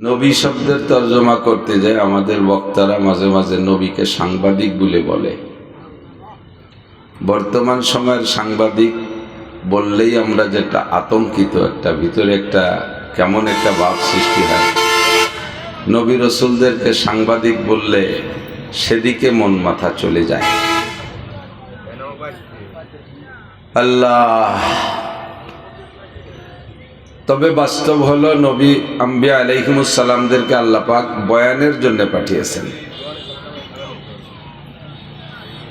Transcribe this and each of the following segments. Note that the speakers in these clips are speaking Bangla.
নবী শব্দের তর্জমা করতে যায় আমাদের বক্তারা মাঝে মাঝে নবীকে সাংবাদিক বলে বলে। বর্তমান সময়ের সাংবাদিক বললেই আমরা যেটা আতঙ্কিত একটা, ভিতরে একটা কেমন একটা ভাব সৃষ্টি হয়। নবী রসুলদেরকে সাংবাদিক বললে সেদিকে মন মাথা চলে যায়। আল্লাহ! তবে বাস্তব হলো নবী আম্বিয়া আলাইহিমুসাল্লামদেরকে আল্লাহ পাক বয়ানের জন্য পাঠিয়েছেন।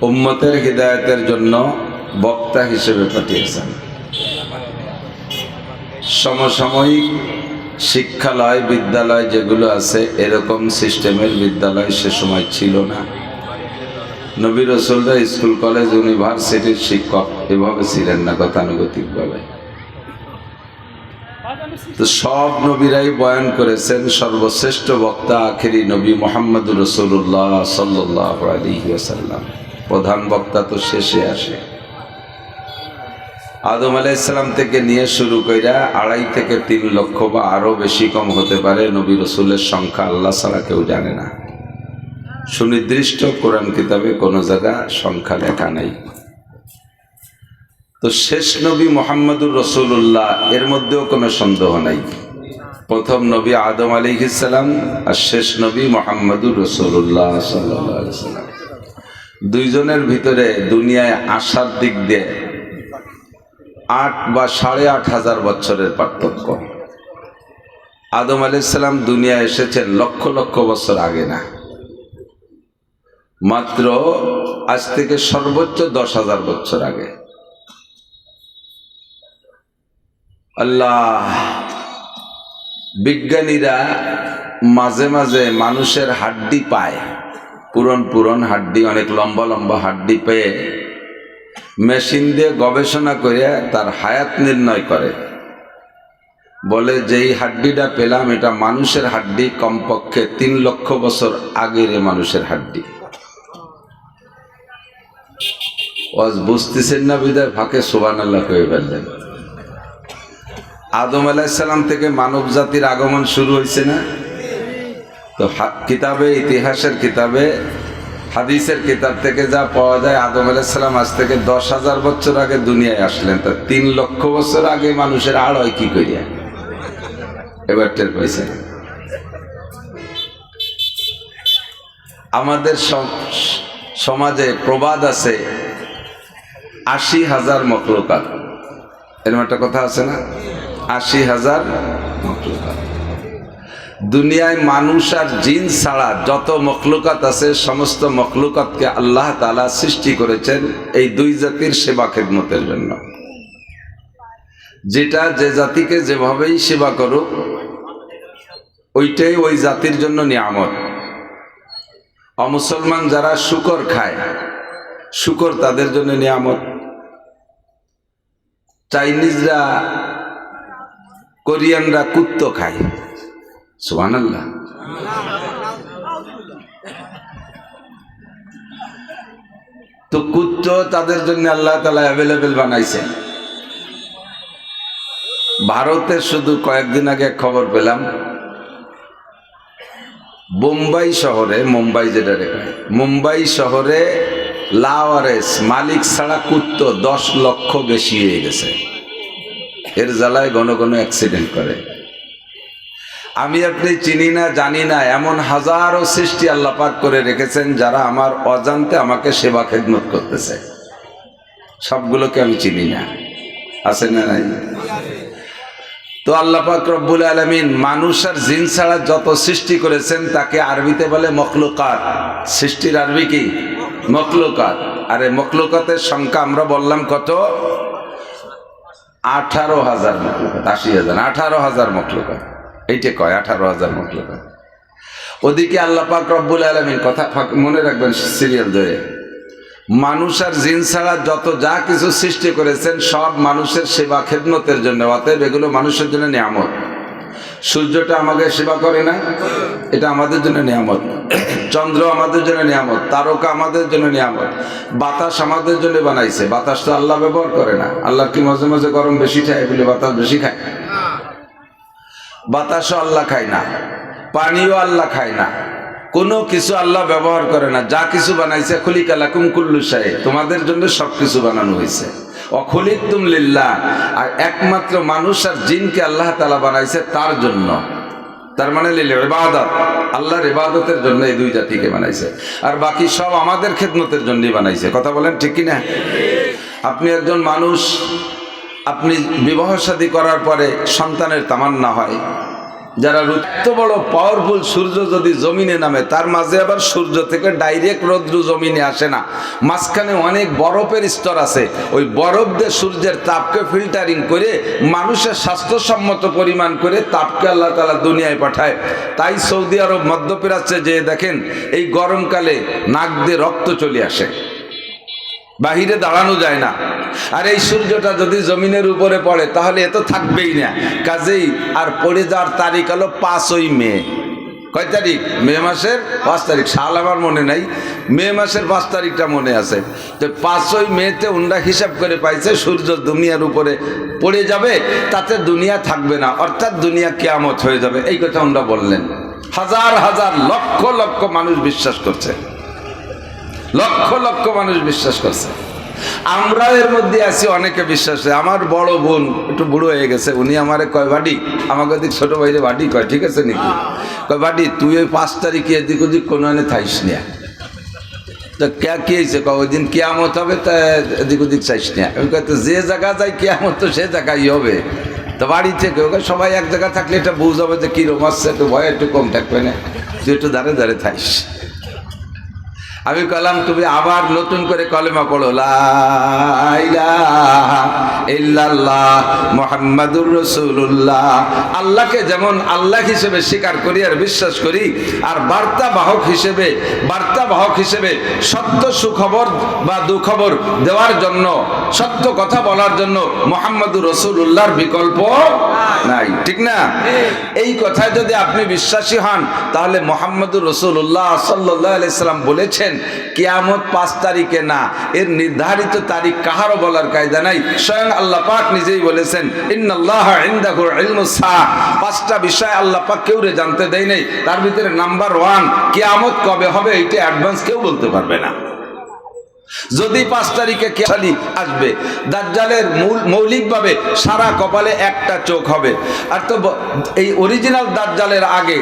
উম্মতের হৃদায়তের জন্য বক্তা হিসেবে পাঠিয়েছেন। সমসাময়িক শিক্ষালয়, বিদ্যালয় যেগুলো আছে, এরকম সিস্টেমের বিদ্যালয় সে সময় ছিল না। নবী রসুলরা স্কুল, কলেজ, ইউনিভার্সিটির শিক্ষক, এভাবে ছিলেন না গতানুগতিকভাবে। তো সব নবীরাই বয়ান করেছেন, সর্বশ্রেষ্ঠ বক্তা আখেরি নবী মোহাম্মদ রসুল্লাহ সাল্লাহ প্রধান বক্তা তো শেষে আসে। আদম আলাইসালাম থেকে নিয়ে শুরু কইরা আড়াই থেকে তিন লক্ষ বা আরও বেশি কম হতে পারে নবী রসুলের সংখ্যা আল্লাহ ছাড়া কেউ জানে না। সুনির্দিষ্ট কোরআন কিতাবে কোনো জায়গা সংখ্যা লেখা নেই। তো শেষ নবী মোহাম্মদুর রসুল্লাহ এর মধ্যেও কোনো সন্দেহ নাই। প্রথম নবী আদম আলী ইসালাম আর শেষ নবী মোহাম্মদুর রসুল্লাহ সাল্লাম। দুইজনের ভিতরে দুনিয়ায় আসার দিক দিয়ে আট বা সাড়ে আট হাজার বছরের পার্থক্য। আদম আলাইসাল্লাম দুনিয়া এসেছেন লক্ষ লক্ষ বছর আগে না। মাত্র আজ থেকে সর্বোচ্চ দশ হাজার বছর আগে। আল্লাহ, বিজ্ঞানীরা মাঝে মাঝে মানুষের হাড্ডি পায়। পুরন পুরন হাড্ডি, অনেক লম্বা লম্বা হাড্ডি পেয়ে মেশিন দিয়ে গবেষণা করে তার হায়াত নির্ণয় করে। বলে, যেই হাড্ডিটা পেলাম, এটা মানুষের হাড্ডি, কমপক্ষে তিন লক্ষ বছর আগের মানুষের হাড্ডি। ওয়াজ বুঝতেছেন না বিদায় ফাঁকে সোবান আল্লাহ কয়ে ফেললেন। আদম আলাইসাল্লাম থেকে মানব জাতির আগমন শুরু হয়েছে না? তো কিতাবে, ইতিহাসের কিতাবে, হাদিসের কিতাব থেকে যা পাওয়া যায়, আদম আলাইসাল্লাম আজ থেকে দশ হাজার বছর আগে দুনিয়ায় আসলেন। তা তিন লক্ষ বছর আগে মানুষের আড় হয় কি করিয়া? এবার টের পাইছে আমাদের সম- সমাজে প্রবাদ আছে, আশি হাজার মকলকাত এরকম একটা কথা আছে না? আশি হাজার। দুনিয়ায় মানুষ আর জিন ছাড়া যত মখলুকাত আছে, সমস্ত মখলুকাতকে আল্লাহ তালা সৃষ্টি করেছেন এই দুই জাতির সেবা খেদমতের জন্য। যেটা যে জাতিকে যেভাবেই সেবা করুক, ওইটাই ওই জাতির জন্য নিয়ামত। অমুসলমান যারা শুকর খায়, শুকর তাদের জন্য নিয়ামত। চাইনিজরা কোরিয়ানরা কুত্ত খায়। সুবান তো কুত্ত তাদের জন্য আল্লাহ তালা অ্যাভেলেবেল বানাইছে। ভারতে শুধু কয়েকদিন আগে খবর পেলাম। মুম্বাই শহরে, মুম্বাই যেটা মুম্বাই শহরে লাওয়ারেস মালিক ছাড়া কুত্ত দশ লক্ষ বেশি হয়ে গেছে। এর জ্বালায় ঘন ঘন অ্যাক্সিডেন্ট করে। আমি আপনি চিনি না, জানি না, এমন হাজারো সৃষ্টি আল্লাপাক করে রেখেছেন যারা আমার অজান্তে আমাকে সেবা খেদমত করতেছে। সবগুলোকে আমি চিনি না। আছে না নাই? তো আল্লাপাক রব্বুল আলমিন মানুষ আর জিন ছাড়া যত সৃষ্টি করেছেন তাকে আরবিতে বলে মখলুকাত। সৃষ্টির আরবি কি? মখলুকাত। আর এই মখলুকাতের সংখ্যা আমরা বললাম কত? আঠারো হাজার আশি হাজার, আঠারো হাজার মখলুকাত এইটা কয়, আঠারো হাজার মখলুকাত ওদিকে আল্লাহ পাক রব্বুল আলমীর কথা মনে রাখবেন সিরিয়াল ধরে, মানুষ আর জিন ছাড়া যত যা কিছু সৃষ্টি করেছেন, সব মানুষের সেবা খেদমতের জন্য, অতএব এগুলো মানুষের জন্য নিয়ামত। সূর্যটা আমাকে সেবা করে না, এটা আমাদের জন্য নিয়ামত। চন্দ্র আমাদের জন্য নিয়ামত, তারকা আমাদের জন্য নিয়ামত, বাতাস আমাদের জন্য বানাইছে। বাতাস তো আল্লাহ ব্যবহার করে না। আল্লাহ কি মাঝে মাঝে গরম বেশি খায় বলে বাতাস বেশি খায়? বাতাসও আল্লাহ খায় না, পানিও আল্লাহ খায় না, কোনো কিছু আল্লাহ ব্যবহার করে না। যা কিছু বানাইছে খুলিকালা কুমকুল্লু সাহে তোমাদের জন্য সব কিছু বানানো হয়েছে অখলিক তুম লিল্লাহ আর একমাত্র মানুষ আর জিনকে আল্লাহ তালা বানাইছে তার জন্য। তার মানে ইবাদত। আল্লাহর ইবাদতের জন্য এই দুই জাতিকে বানাইছে। আর বাকি সব আমাদের খেদমতের জন্যই বানাইছে। কথা বলেন ঠিক কি না আপনি একজন মানুষ, আপনি বিবাহ শাদী করার পরে সন্তানের তামান্না হয়। যারা এত বড় পাওয়ারফুল সূর্য যদি জমিনে নামে, তার মাঝে আবার সূর্য থেকে ডাইরেক্ট রৌদ্র জমিনে আসে না। মাঝখানে অনেক বরফের স্তর আছে। ওই বরফ দিয়ে সূর্যের তাপকে ফিল্টারিং করে, মানুষের স্বাস্থ্যসম্মত পরিমাণ করে তাপকে আল্লাহ তালা দুনিয়ায় পাঠায়। তাই সৌদি আরব মধ্যপ্রাচ্যে যে দেখেন, এই গরমকালে নাক দিয়ে রক্ত চলে আসে। বাহিরে দাঁড়ানো যায় না। আর এই সূর্যটা যদি জমিনের উপরে পড়ে, তাহলে এ তো থাকবেই না। কাজেই আর পড়ে যাওয়ার তারিখ হলো পাঁচই মে। কয় তারিখ? মে মাসের পাঁচ তারিখ। সাল আমার মনে নাই। মে মাসের পাঁচ তারিখটা মনে আছে। তো পাঁচই মেতে উন্ডা হিসাব করে পাইছে, সূর্য দুনিয়ার উপরে পড়ে যাবে, তাতে দুনিয়া থাকবে না। অর্থাৎ দুনিয়া কেয়ামত হয়ে যাবে। এই কথা উন্ডা বললেন। হাজার হাজার লক্ষ লক্ষ মানুষ বিশ্বাস করছে। লক্ষ লক্ষ মানুষ বিশ্বাস করছে। আমরা এর মধ্যে আছি, অনেকে বিশ্বাস আমার বড় বোন একটু বুড়ো হয়ে গেছে, উনি আমারে কয় বাড়ি আমাকে দিক ছোট ভাইরে বাড়ি কয়, ঠিক আছে নাকি? কয় বাড়ি তুই ওই পাঁচ তারিখে এদিক ওদিক কোনো এনে থাইস না। তো কে, কি হয়েছে? কয়, ওই দিন কেয়ামত হবে, তা এদিক ওদিক চাইস না। আমি তো যে জায়গা যায় কেয়ামত, তো সে জায়গায় হবে। তো বাড়ি থেকে ওকে সবাই এক জায়গায় থাকলে এটা বুঝ হবে যে কিরম আসছে, একটু ভয় একটু কম থাকবে না। তুই একটু দাঁড়ে দাঁড়ে থাইস আমি কলাম, তুমি আবার নতুন করে কলেমা পড়ো। ইল্লাল্লাহ মোহাম্মদুর রসুল্লাহ আল্লাহকে যেমন আল্লাহ হিসেবে স্বীকার করি আর বিশ্বাস করি, আর বার্তা বাহক হিসেবে বার্তা বাহক হিসেবে সত্য সুখবর বা দুখবর দেওয়ার জন্য, সত্য কথা বলার জন্য মোহাম্মদুর রসুল্লাহর বিকল্প নাই। ঠিক না? এই কথায় যদি আপনি বিশ্বাসী হন, তাহলে মোহাম্মদুর রসুল্লাহ সাল্লাহ আলাইসাল্লাম বলেছেন কিয়ামত পাঁচ তারিখে না, এর নির্ধারিত তারিখ কাহারও বলার কায়দা নাই। স্বয়ং আল্লাহ পাক নিজেই বলেছেন পাঁচটা বিষয় আল্লাহ পাক কেউ রে জানতে দেয় নাই। তার ভিতরে নাম্বার ওয়ান, কিয়ামত কবে হবে? এইটা অ্যাডভান্স কেউ বলতে পারবে না। যদি পাঁচ তারিখে খেয়ালি আসবে, দাজ্জালের মূল, মৌলিকভাবে সারা কপালে একটা চোখ হবে। আর তো এই অরিজিনাল দাজ্জালের আগে,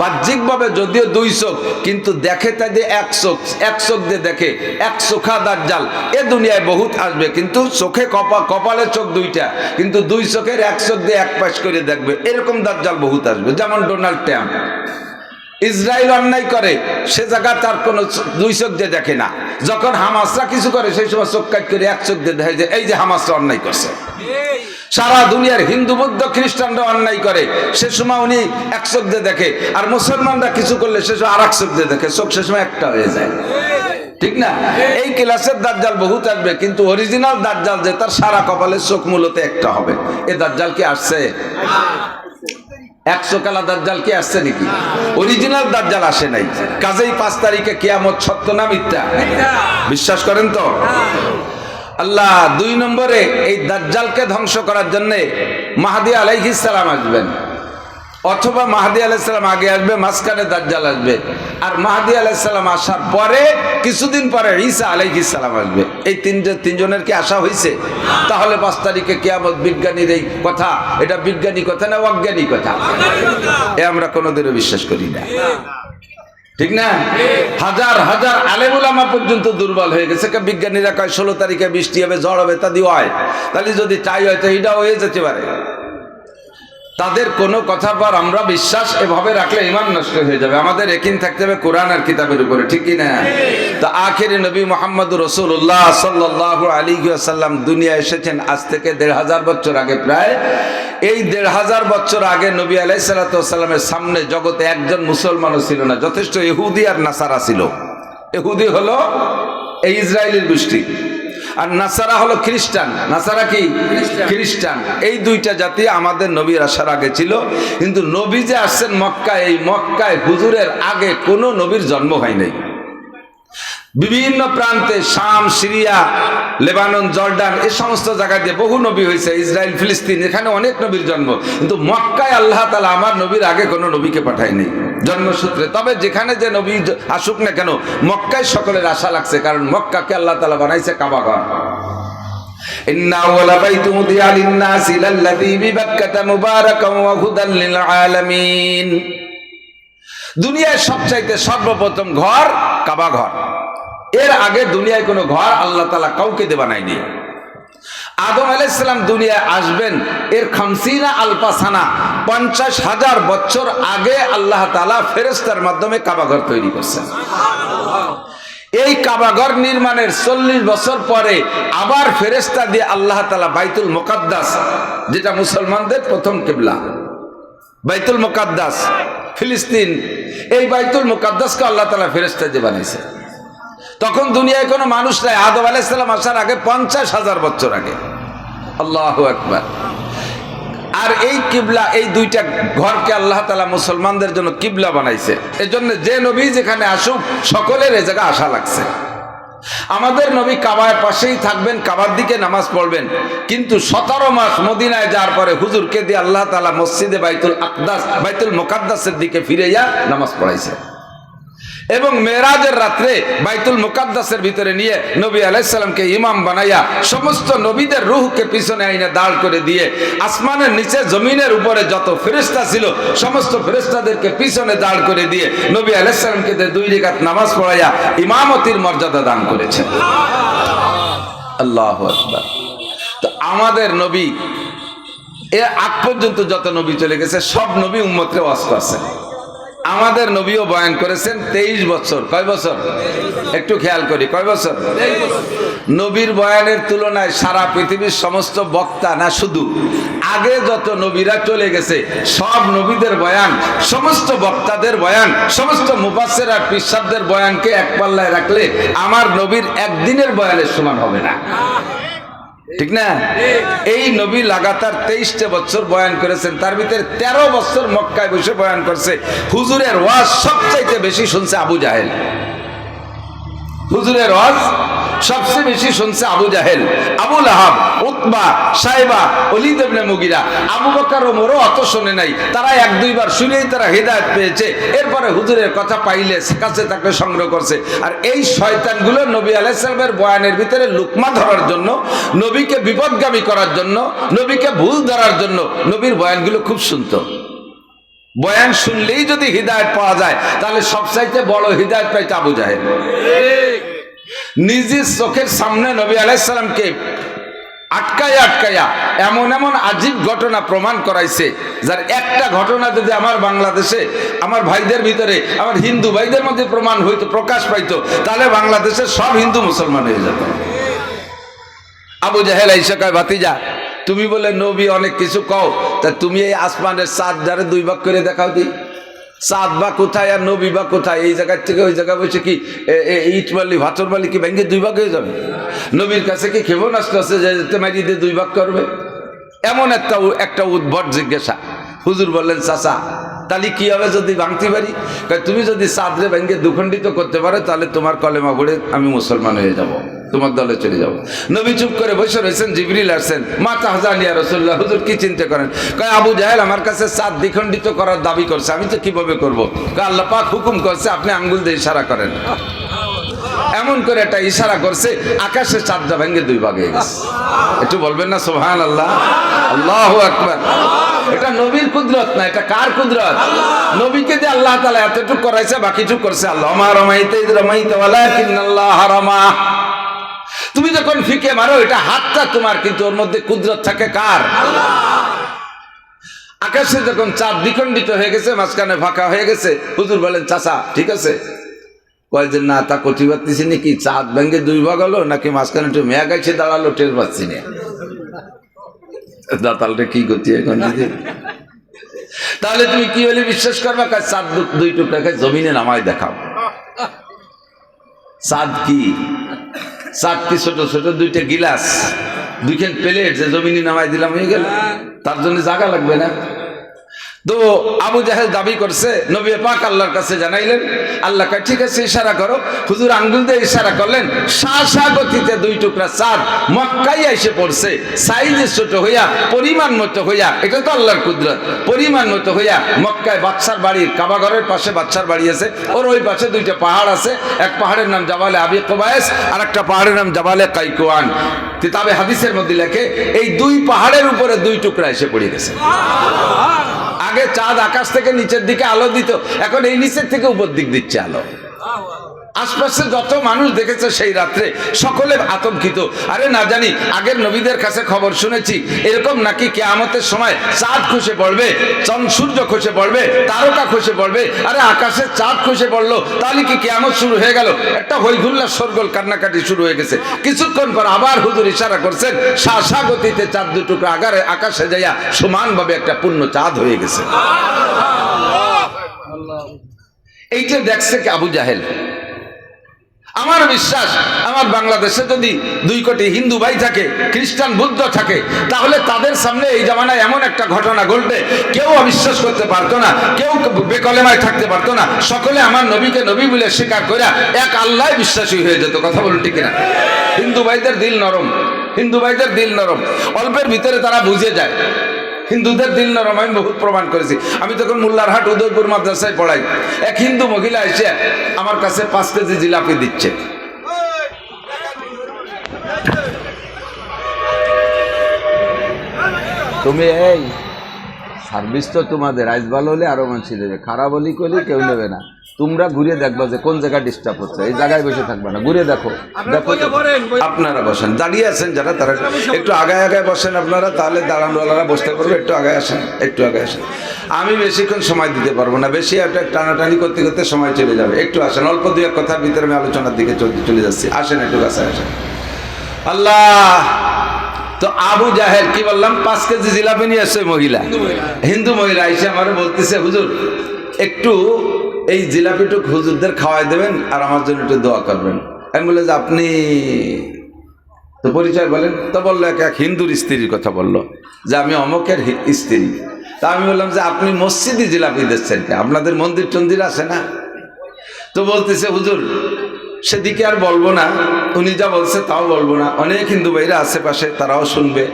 বাহ্যিকভাবে যদিও দুই চোখ, কিন্তু দেখে তাই যে এক চোখ এক চোখ দিয়ে দেখে, এক চোখা দাজ্জাল, এ দুনিয়ায় বহুত আসবে, কিন্তু চোখে কপা, কপালে চোখ দুইটা, কিন্তু দুই চোখের এক চোখ দিয়ে এক পাশ করে দেখবে, এরকম দাজ্জাল বহুত আসবে, যেমন ডোনাল্ড ট্রাম্প। ইসরায়েল অন্যায় করে, সে জায়গা তার কোনো দুই চোখ দিয়ে দেখে না। যখন হামাসরা কিছু করে, সেই সময় চোখ কাট করে এক চোখ দিয়ে দেখে যে, এই যে হামাসরা অন্যায় করছে। সারা দুনিয়ার হিন্দু, বৌদ্ধ, খ্রিস্টানরা অন্যায় করে। সে সময় উনি এক চোখ দিয়ে দেখে, আর মুসলমানরা কিছু করলে সে সময় আর এক চোখ দিয়ে দেখে, চোখ সে সময় একটা হয়ে যায়। ঠিক না? এই ক্লাসের দাজ্জাল বহুত আসবে, কিন্তু অরিজিনাল দাজ্জাল যে, তার সারা কপালের চোখ মূলত একটা হবে। এ দাজ্জাল কি আসছে? একশো কালা দাজ্জাল কে আসছে নাকি? অরিজিনাল দাজ্জাল আসে নাই। কাজেই পাঁচ তারিখে কেয়ামত সত্য না মিথ্যা। বিশ্বাস করেন তো? আল্লাহ দুই নম্বরে এই দাজ্জালকে ধ্বংস করার জন্যে মাহাদি আলাইহিস সালাম আসবেন। অথবা মাহাদি আলাইসালাম আগে আসবে, মাঝখানে দাজ্জাল আসবে। আর মাহাদি আলাইসালাম আসার পরে কিছুদিন পরে ঈসা আলাইহিস সালাম আসবে। এই তিনজন তিনজনের কি আশা হয়েছে তাহলে পাঁচ তারিখে কেয়ামত বিজ্ঞানীর এই কথা, এটা বিজ্ঞানী কথা না অজ্ঞানী কথা? এ আমরা কোনোদিনও বিশ্বাস করি না। ঠিক না? হাজার হাজার আলেমুলামা পর্যন্ত দুর্বল হয়ে গেছে। বিজ্ঞানীরা কয়, ষোলো তারিখে বৃষ্টি হবে, ঝড় হবে, তা হয়। তাহলে যদি তাই হয়, তো এইটাও হয়ে যেতে পারে। তাদের কোনো কথা পর আমরা বিশ্বাস এভাবে রাখলে ইমান নষ্ট হয়ে যাবে। আমাদের একিন থাকতে হবে কোরআন আর কিতাবের উপরে, ঠিক কি না তো আখেরি নবী মোহাম্মদ রসুল্লাহ সাল্লাহ আলী সাল্লাম দুনিয়া এসেছেন আজ থেকে দেড় হাজার বছর আগে প্রায়। এই দেড় হাজার বছর আগে নবী আলাই সাল্লামের সামনে জগতে একজন মুসলমানও ছিল না, যথেষ্ট ইহুদি আর নাসারা ছিল। ইহুদি হলো এই ইসরায়েলের গোষ্ঠী। আর নাসারা হলো খ্রিস্টান। নাসারা কি? খ্রিস্টান। এই দুইটা জাতি আমাদের নবীর আসার আগে ছিল। কিন্তু নবী যে আসছেন মক্কায় এই মক্কায় হুজুরের আগে কোনো নবীর জন্ম হয় নাই। বিভিন্ন প্রান্তে শাম সিরিয়া লেবানন জর্ডান এ সমস্ত জায়গা দিয়ে বহু নবী হয়েছে ইসরায়েল ফিলিস্তিন এখানে অনেক নবীর জন্ম। কিন্তু মক্কায় আল্লাহ তালা আমার নবীর আগে কোনো নবীকে পাঠায়নি। জন্মসূত্রে তবে যেখানে যে নবী জ- আসুক না কেন মক্কায় সকলের আশা লাগছে কারণ মক্কাকে আল্লাহ তালা বানাইছে কাবাগর إن أول بيت وضع للناس للذي ببكة مباركا وهدى للعالمين দুনিয়ায় সবচাইতে সর্বপ্রথম ঘর কাবা ঘর এর আগে দুনিয়ায় কোনো ঘর আল্লাহ তালা কাউকে দেবা নাইনি আদম আলাইসালাম দুনিয়ায় আসবেন। এর খামসিনা আলপাসানা পঞ্চাশ হাজার বছর আগে আল্লাহ তালা ফেরেস্তার মাধ্যমে কাবাঘর তৈরি করছেন। এই কাবাঘর নির্মাণের চল্লিশ বছর পরে আবার ফেরেস্তা দিয়ে আল্লাহ তালা বাইতুল মোকাদ্দাস, যেটা মুসলমানদের প্রথম কেবলা। বাইতুল মোকাদ্দাস, ফিলিস্তিন, এই বাইতুল মোকাদ্দাসকে আল্লাহ তালা ফেরেস্তা দিয়ে বানাইছে তখন দুনিয়ায় কোনো মানুষ নাই। আদম আলাইসাল্লাম আসার আগে পঞ্চাশ হাজার বছর আগে। আল্লাহ একবার আর এই কিবলা, এই দুইটা ঘরকে আল্লাহ তালা মুসলমানদের জন্য কিবলা বানাইছে। এজন্য যে নবী যেখানে আসুক, সকলের এ জায়গা আশা লাগছে। আমাদের নবী কাবার পাশেই থাকবেন, কাবার দিকে নামাজ পড়বেন। কিন্তু সতেরো মাস মদিনায় যাওয়ার পরে হুজুরকে দিয়ে আল্লাহ তালা মসজিদে বাইতুল আকদাস, বাইতুল মোকাদ্দাসের দিকে ফিরে যা নামাজ পড়াইছে। এবং মেরাজের রাত্রে বাইতুল মুকাদ্দাসের ভিতরে নিয়ে নবী আলাইসাল্লামকে ইমাম বানাইয়া সমস্ত নবীদের রুহকে পিছনে আইনে দাঁড় করে দিয়ে আসমানের নিচে, জমিনের উপরে যত ফেরেস্তা ছিল, সমস্ত ফেরেস্তাদেরকে পিছনে দাঁড় করে দিয়ে নবী আলাইসাল্লামকে দুই রেখাত নামাজ পড়াইয়া ইমামতির মর্যাদা দান করেছেন। আল্লাহ তো আমাদের নবী, এ আগ পর্যন্ত যত নবী চলে গেছে, সব নবী উম্মতকে ওয়াজ করছেন। আমাদের নবীও বয়ান করেছেন তেইশ বছর। কয় বছর? একটু খেয়াল করি, কয় বছর? নবীর বয়ানের তুলনায় সারা পৃথিবীর সমস্ত বক্তা না শুধু, আগে যত নবীরা চলে গেছে, সব নবীদের বয়ান, সমস্ত বক্তাদের বয়ান, সমস্ত মুফাসের আর পিসাবদের বয়ানকে এক পাল্লায় রাখলে আমার নবীর একদিনের বয়ানের সমান হবে না। ঠিক না? এই নবী লাগাতার তেইশটা বছর বয়ান করেছেন, তার ভিতরে তেরো বছর মক্কায় বসে বয়ান করছে। হুজুরের ওয়াজ সবচাইতে বেশি শুনছে আবু জাহেল। হুজুরের ওয়াজ সবচেয়ে বেশি শুনছে আবু জাহেল আবুল আহাব উতবা সাহেবা অলি দেবনে মুগিরা। আবু বকর ওমরও অত শোনে নাই। তারা এক দুইবার শুনেই তারা হেদায়ত পেয়েছে। এরপরে হুজুরের কথা পাইলে কাছে তাকে সংগ্রহ করছে। আর এই শয়তানগুলো নবী আলাইসালামের বয়ানের ভিতরে লুকমা ধরার জন্য, নবীকে বিপদগামী করার জন্য, নবীকে ভুল ধরার জন্য নবীর বয়ানগুলো খুব শুনতো। বয়ান শুনলেই যদি হৃদায়ত পাওয়া যায়, তাহলে সবচাইতে বড় হৃদায়ত পাইতে আবু জাহেল। নিজের চোখের সামনে নবী আলাইসালামকে আটকাইয়া আটকাইয়া এমন এমন আজীব ঘটনা প্রমাণ করাইছে, যার একটা ঘটনা যদি আমার বাংলাদেশে, আমার ভাইদের ভিতরে, আমার হিন্দু ভাইদের মধ্যে প্রমাণ হইতো, প্রকাশ পাইতো, তাহলে বাংলাদেশের সব হিন্দু মুসলমান হয়ে যেত। আবু জাহেল আইসা কয়, ভাতিজা, তুমি বলে নবী অনেক কিছু কও, তা তুমি এই আসমানের সাত যারে দুই ভাগ করে দেখাও দি। সাত বা কোথায় আর নবী বা কোথায়? এই জায়গার থেকে ওই জায়গায় বসে কি ইট মারলি ভাতর মালি কি ব্যাংকে দুই ভাগ হয়ে যাবে? নবীর কাছে কি ক্ষেপণাস্ত্র আছে যে যেতে মারি দিয়ে দুই ভাগ করবে? এমন একটা একটা উদ্ভট জিজ্ঞাসা। হুজুর বললেন, চাচা তাহলে কি হবে যদি ভাঙতে পারি? তুমি যদি সাদরে ভেঙে দুখণ্ডিত করতে পারো, তাহলে তোমার কলেমা ঘুরে আমি মুসলমান হয়ে যাব, তোমার দলে চলে যাব। নবী চুপ করে বসে রয়েছেন, জিবরিল আসছেন। মাতা হাজানিয়া রসুল্লাহ হুজুর কি চিন্তা করেন? কয়, আবু জাহেল আমার কাছে সাত দ্বিখণ্ডিত করার দাবি করছে, আমি তো কীভাবে করব? আল্লাহ পাক হুকুম করছে, আপনি আঙ্গুল দিয়ে ইশারা করেন। এমন করে একটা ইশারা করছে আকাশে চাঁদটা ভেঙে দুই ভাগে গেছে। একটু বলবেন না সোহান আল্লাহ আল্লাহ আকবার। এটা নবীর কুদরত না, এটা কার কুদরত? নবীকে যে আল্লাহ তালা এতটুকু করাইছে, বাকিটুকু করছে আল্লাহ। রমাইতে রমাইতে আল্লাহ হারামা। তুমি যখন ফিকে মারো, এটা হাতটা তোমার, কিন্তু ওর মধ্যে কুদরত থাকে কার? আকাশে যখন চাঁদ দ্বিখণ্ডিত হয়ে গেছে, মাঝখানে ফাঁকা হয়ে গেছে, হুজুর বলেন, চাচা, ঠিক আছে? কয় যে না, তা কঠি পাচ্ছি নাকি? চাঁদ ভেঙে দুই ভাগ হলো, নাকি মাঝখানে একটু মেয়া গাছে দাঁড়াল, টের পাচ্ছি না। দাতালটা কি করছি এখন তাহলে তুমি কি হলে বিশ্বাস করবে? কাজ চাঁদ দুই টুকরাকে জমিনে নামায় দেখাও। চাঁদ কি? চাঁদ কি ছোট ছোট, দুইটা গিলাস, দুইখান প্লেট যে জমিনে নামায় দিলাম, হয়ে গেল। তার জন্য জায়গা লাগবে না? তো আবু জাহেল দাবি করছে, নবী পাক আল্লাহর কাছে জানাইলেন, আল্লাহ ঠিক আছে, ইশারা করো। হুজুর আঙ্গুল দিয়ে ইশারা করলেন শা শা গতিতে দুই টুকরা চাঁদ মক্কাই এসে পড়ছে। সাইজে ছোট হইয়া, পরিমাণ মতো হইয়া, এটা তো আল্লাহর কুদরত, পরিমাণ মতো হইয়া মক্কায় বাচ্চার বাড়ি কাবাঘরের পাশে বাচ্চার বাড়ি আছে। ওর ওই পাশে দুইটা পাহাড় আছে, এক পাহাড়ের নাম জাবালে আবি কোবায়েস আর একটা পাহাড়ের নাম জাবালে কাইকুয়ান। কিতাবে, হাদিসের মধ্যে লেখে, এই দুই পাহাড়ের উপরে দুই টুকরা এসে পড়ে গেছে। আগে চাঁদ আকাশ থেকে নিচের দিকে আলো দিত, এখন এই নিচের থেকে উপর দিক দিচ্ছে আলো। আশপাশে যত মানুষ দেখেছে সেই রাত্রে সকলে আতঙ্কিত। আরে না জানি আগের নবীদের কাছে খবর শুনেছি এরকম নাকি কেয়ামতের সময় চাঁদ খসে পড়বে চন্দ্র সূর্য খসে পড়বে তারকা খসে পড়বে আরে আকাশে চাঁদ খসে পড়ল তাহলে কি কেয়ামত শুরু হয়ে গেল? একটা হইহুল্লা সরগোল কান্নাকাটি শুরু হয়ে গেছে। কিছুক্ষণ পর আবার হুজুর ইশারা করছেন শাসা গতিতে চাঁদ দুটুকরা আগারে আকাশে যাইয়া সমানভাবে একটা পূর্ণ চাঁদ হয়ে গেছে। এইটা দেখছে কি আবু জাহেল বিশ্বাস আমার বাংলাদেশে যদি দুই কোটি হিন্দু ভাই থাকে, খ্রিস্টান বুদ্ধ থাকে, তাহলে তাদের সামনে এই জামানায় এমন একটা ঘটনা ঘটবে। কেউ অবিশ্বাস করতে পারতো না, কেউ বেকলেমায় থাকতে পারতো না। সকলে আমার নবীকে নবী বলে স্বীকার করে এক আল্লাহ বিশ্বাসী হয়ে যেত। কথা বলুন ঠিক না হিন্দু ভাইদের দিল নরম। হিন্দু ভাইদের দিল নরম। অল্পের ভিতরে তারা বুঝে যায়। হিন্দুদের দিল নরম, আমি বহুত প্রমাণ করেছি। আমি তখন মোল্লারহাট উদয়পুর মাদ্রাসায় পড়াই। এক হিন্দু মহিলা এসে আমার কাছে পাঁচ কেজি জিলাপি দিচ্ছে। তুমি এই সার্ভিস তো তোমাদের আইস ভালো হলে আরও মানুষ দেবে। খারাপ হলে করলে কেউ নেবে না। তোমরা ঘুরে দেখবা যে কোন জায়গায় ডিস্টার্ব হচ্ছে এই জায়গায় বসে থাকবে না ঘুরে দেখো। দেখো আপনারা বসেন দাঁড়িয়ে আছেন যারা তারা একটু আগায় আগায় বসেন আপনারা তাহলে দাঁড়ানোওয়ালারা বসতে পারবে একটু আগায় আসেন একটু আগায় আসেন। আমি বেশিক্ষণ সময় দিতে পারব না বেশি একটা টানাটানি করতে করতে সময় চলে যাবে। একটু আসেন অল্প দুই এক কথার ভিতরে আমি আলোচনার দিকে চলতে চলে যাচ্ছি। আসেন একটু কাছে আসেন। আল্লাহ! তো আবু জাহেল কি বললাম? পাঁচ কেজি জিলাপি নিয়ে আসছে মহিলা। হিন্দু মহিলা। এসে আমার বলতেছে হুজুর একটু এই জিলাপিটুক হুজুরদের খাওয়াই দেবেন আর আমার জন্য একটু দোয়া করবেন। আমি বলে যে আপনি তো পরিচয় বলেন? তো বলল এক এক হিন্দুর স্ত্রীর কথা বলল যে আমি অমকের স্ত্রী। তা আমি বললাম যে আপনি মসজিদে জিলাপি দিচ্ছেন কে? আপনাদের মন্দির টন্দির আছে না? তো বলতেছে হুজুর সেদিকে আর বলব না, উনি যা বলছে তাও বলব না। অনেক হিন্দু ভাইরা আশেপাশে তারাও শুনবে।